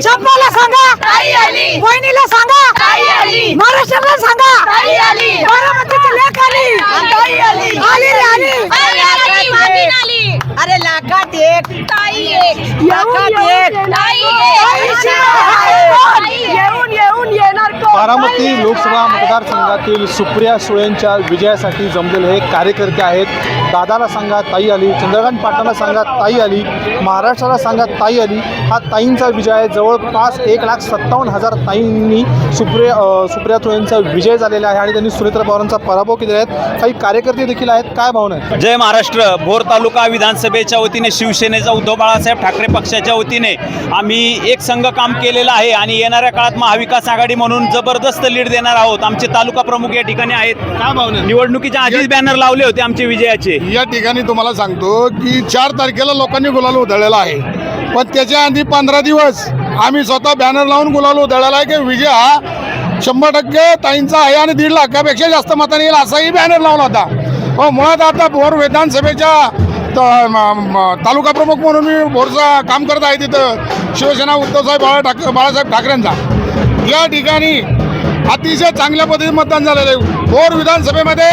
चंपाला सांगा. ताई आली. वहिनीला सांगा. ताई आली. महाराष्ट्राला सांगा. ताई आली. बारामतीची लेख आली. ताई आली. आली रे आली. अरे आली. आली. लाखात एक. ताई एक. लाखात एक. ताई एक. येऊन येऊन येणार कोण? बारामती लोकसभा मतदारसंघातील सुप्रिया सुळेंच्या विजयासाठी जमलेले हे कार्यकर्ते आहेत. दादाला सांगा ताई आली. चंद्रकांत पाटलाला सांगा ताई आली. महाराष्ट्राला सांगा ताई आली. हा ताईंचा विजय आहे. जवळपास एक लाख सत्तावन्न हजार ताईंनी सुप्रिया सुप्रिया सुळेंचा विजय झालेला आहे आणि त्यांनी सुरेंद्र पवारांचा पराभव केलेला आहे. काही कार्यकर्ते देखील आहेत. काय भावना आहे जय महाराष्ट्र. भोर तालुका विधानसभेच्या वतीने शिवसेनेचा उद्धव बाळासाहेब ठाकरे पक्षाच्या वतीने आम्ही एक संघ काम केलेलं आहे आणि येणाऱ्या काळात महाविकास आघाडी म्हणून जबरदस्त लीड देणार आहोत. आमचे तालुका प्रमुख या ठिकाणी आहेत. काय भावना? निवडणुकीच्या आधीच बॅनर लावले होते आमचे विजयाचे. या ठिकाणी तुम्हाला सांगतो की चार तारखेला लोकांनी गुलाल उधळलेला आहे. पण त्याच्या आधी पंधरा दिवस आम्ही स्वतः बॅनर लावून गुलाल उधळलेला आहे की विजय हा शंभर टक्के ताईंचा आहे आणि दीड लाखापेक्षा जास्त मतांनी येईल असाही बॅनर लावला होता. हो मुळात आता भोर विधानसभेच्या तालुका प्रमुख म्हणून मी भोरचा काम करत आहे तिथं. शिवसेना उद्धवसाहेब बाळा ठाक बाळासाहेब ठाकरेंचा. या ठिकाणी अतिशय चांगल्या पद्धतीने मतदान झालेलं आहे. भोर विधानसभेमध्ये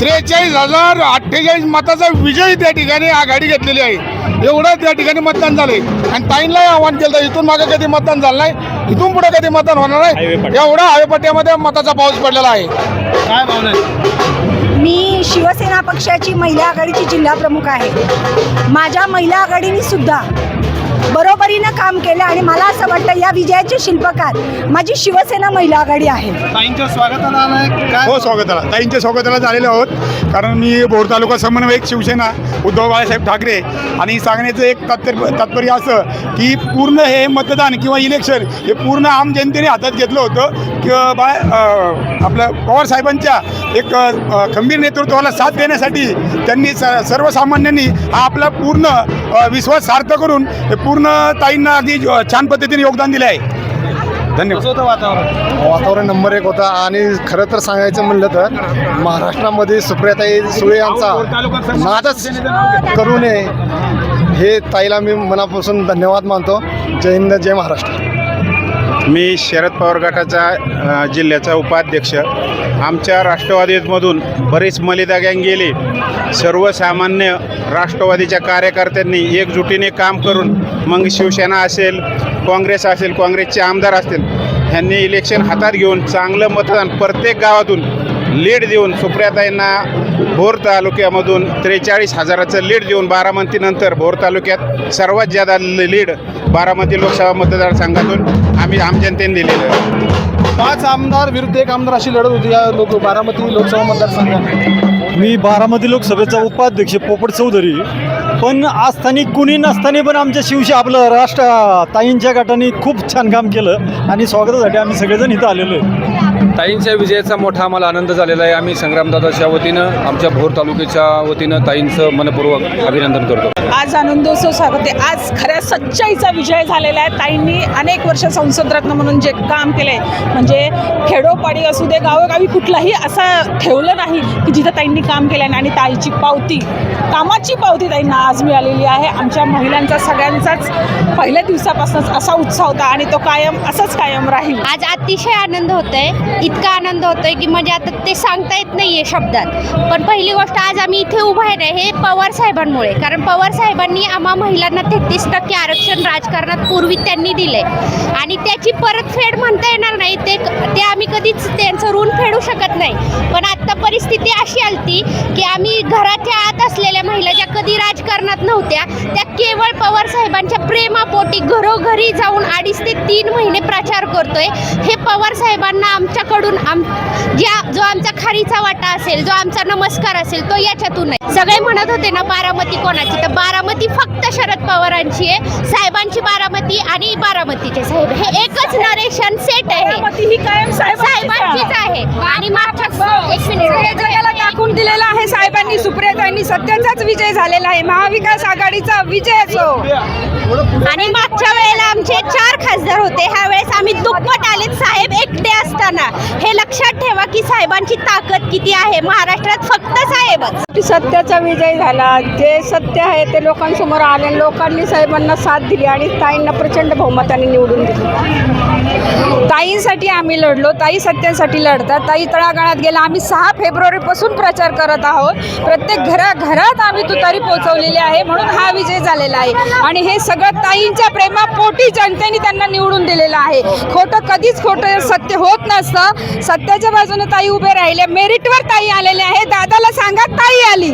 त्रेचाळीस हजार अठ्ठेचाळीस मताचा विजय त्या ठिकाणी आघाडी घेतलेली आहे. एवढं त्या ठिकाणी मतदान झालंय. आणि ताईंलाही आव्हान केलं इथून मागे कधी मतदान झालं नाही इथून पुढे कधी मतदान होणार नाही. एवढा हवेपट्ट्यामध्ये मताचा पाऊस पडलेला आहे. काय भावना आहे मी शिवसेना पक्षाची महिला आघाडीची जिल्हा प्रमुख आहे. माझ्या महिला आघाडीने सुद्धा बरोबरीनं काम केलं आणि मला असं वाटतं या विजयाचे शिल्पकार माझी शिवसेना महिला आघाडी आहे. ताईंच्या स्वागताला आलाय. हो स्वागताला. ताईंच्या स्वागताला झालेले आहोत. कारण मी भोर तालुका समन्वयक शिवसेना उद्धव बाळासाहेब ठाकरे. आणि सांगण्याचं एक तात्पर्य तात्पर्य असं की पूर्ण हे मतदान किंवा इलेक्शन हे पूर्ण आम जनतेने हातात घेतलं होतं. किंवा बा अं, आपल्या पवार साहेबांच्या एक खंबीर नेतृत्वाला साथ देण्यासाठी त्यांनी स सर्वसामान्यांनी हा आपला पूर्ण विश्वास सार्थ करून हे पूर्ण ताईंना अगदी छान पद्धतीने योगदान दिलं आहे. धन्यवाद. होतं वातावरण? वातावरण नंबर एक होता आणि खरं तर सांगायचं म्हणलं तर महाराष्ट्रामध्ये सुप्रियाताई सुळे यांचा नादच करू नये हे ताईला मी मनापासून धन्यवाद मानतो. जय हिंद जय महाराष्ट्र. मी शरद पवार गटाचा जिल्ह्याचा उपाध्यक्ष. आमच्या राष्ट्रवादीमधून बरेच मलिदा गँग गेले. सर्वसामान्य राष्ट्रवादीच्या कार्यकर्त्यांनी एकजुटीने काम करून मग शिवसेना असेल काँग्रेस असेल काँग्रेसचे आमदार असतील ह्यांनी इलेक्शन हातात घेऊन चांगलं मतदान प्रत्येक गावातून लीड देऊन सुप्रियाताईंना भोर तालुक्यामधून त्रेचाळीस हजाराचं लीड देऊन बारामतीनंतर भोर तालुक्यात सर्वात जादा लीड बारामती लोकसभा मतदारसंघातून आम्ही आम जनतेने दिलेलं आहे. पाच आमदार विरुद्ध एक आमदार अशी लढत होती या लोक बारामती लोकसभा मतदारसंघात. मी बारामती लोकसभेचा उपाध्यक्ष पोपट चौधरी पण असताना कुणी नसताना पण आमच्या शिवशी आपलं राष्ट्र ताईंच्या गटाने खूप छान काम केलं आणि स्वागतासाठी आम्ही सगळेजण इथं आलेलो आहे. ताईंच्या विजयाचा मोठा आम्हाला आनंद झालेला आहे. आम्ही संग्रामदादाच्या वतीनं आमच्या भोर तालुक्याच्या वतीनं ताईंचं मनपूर्वक अभिनंदन करतो. आज आनंदोत्सव स्वागत आहे आज खऱ्या सच्चाईचा विजय झालेला आहे. ताईंनी अनेक वर्ष संसद रत्न म्हणून जे काम केलंय म्हणजे खेडोपाडी असू दे गावोगावी कुठलाही असा ठेवलं नाही की जिथं ताईंनी काम केलं आहे आणि ताईची पावती कामाची पावती ताईंना आज मिळालेली आहे. आमच्या महिलांचा सगळ्यांचाच पहिल्या दिवसापासूनच असा उत्साह होता आणि तो कायम असाच कायम राहील. आज अतिशय आनंद होतोय. इतका आनंद होतोय की म्हणजे आता ते सांगता येत नाही आहे शब्दात. पण पहिली गोष्ट आज आम्ही इथे उभा आहे ना हे पवार साहेबांमुळे. कारण पवार साहेबांनी आम्हा महिलांना तेहतीस टक्के आरक्षण राजकारणात पूर्वी त्यांनी दिले आणि त्याची परतफेड म्हणता येणार नाही. ते ते आम्ही कधीच त्यांचं ऋण फेडू शकत नाही. पण आत्ता परिस्थिती अशी आलती की आम्ही घराच्या आत असलेल्या महिला ज्या कधी राजकारणात नव्हत्या त्या केवळ पवार साहेबांच्या प्रेमापोटी घरोघरी जाऊन अडीच ते तीन महिने प्रचार करतोय हे पवार साहेबांना आमच्याकडून आम ज्या जो आमचा खारीचा वाटा असेल जो आमचा नमस्कार असेल तो याच्यातून आहे सगळे म्हणत होते ना बारामती कोणाची? तर बारामती फक्त शरद पवारांची आहे. साहेबांची बारामती आणि बारामतीचे साहेब. हे एकच नरेशन सेट आहे. बारामती ही कायम साहेबांचीच आहे. आणि मागच्या एक मिनिट जगाला दाखवून दिलेला आहे साहेबांनी सुप्रियाताईंनी सत्याचाच विजय झालेला आहे. महाविकास आघाडीचा विजय असो. आणि मागच्या वेळेला आमचे चार खासदार होते. ह्या वेळेस आम्ही दुप्पट आलेत. साहेब एकटे असताना. हे लक्षात ठेवा की साहेबांची ताकद किती आहे. महाराष्ट्रात फक्त साहेबच. सत्याचा विजय झाला. जे सत्य आहे ते लोकांसमोर आले. लोकांनी साहेबांना साथ दिली आणि ताईंना प्रचंड बहुमताने निवडून दिली. ताईंसाठी आम्ही लढलो. ताई सत्यासाठी लढतात. ताई तळागाळात गेला आम्ही सहा फेब्रुवारीपासून प्रचार करत आहोत. प्रत्येक घरात आम्ही तुतारी पोहोचवलेली आहे म्हणून हा विजय झालेला आहे. आणि हे सगळं ताईंच्या प्रेमापोटी जनतेने त्यांना निवडून दिलेलं आहे. खोटं कधीच खोटं सत्य होत नसतं. सत्याच्या बाजूने ताई उभे राहिले मेरिटवर ताई आलेले आहे दादाला सांगा ताई आली.